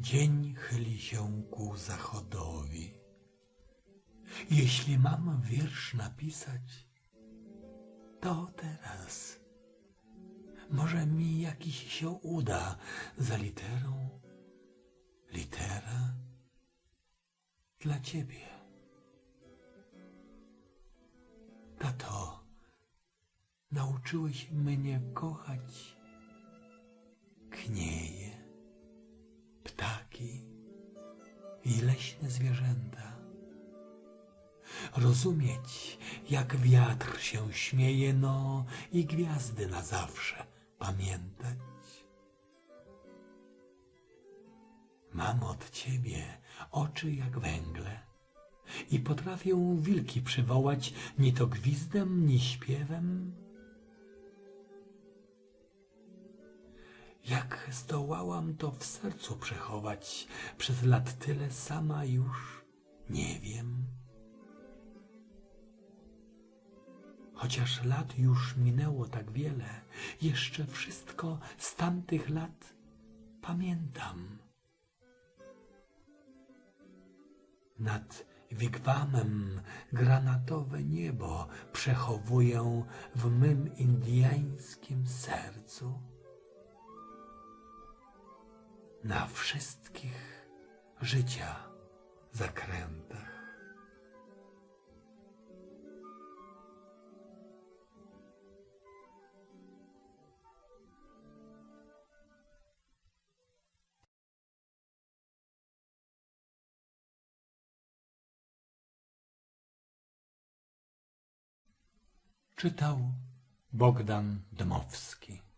Dzień chyli się ku zachodowi. Jeśli mam wiersz napisać, to teraz. Może mi jakiś się uda za literą. Litera dla ciebie. Tato, nauczyłeś mnie kochać ptaki i leśne zwierzęta. Rozumieć, jak wiatr się śmieje, no i gwiazdy na zawsze pamiętać. Mam od ciebie oczy jak węgle i potrafię wilki przywołać ni to gwizdem, ni śpiewem. Jak zdołałam to w sercu przechować, przez lat tyle sama już nie wiem. Chociaż lat już minęło tak wiele, jeszcze wszystko z tamtych lat pamiętam. Nad wigwamem granatowe niebo przechowuję w mym indyjskim sercu. Na wszystkich życia zakrętach. Czytał Bogdan Dmowski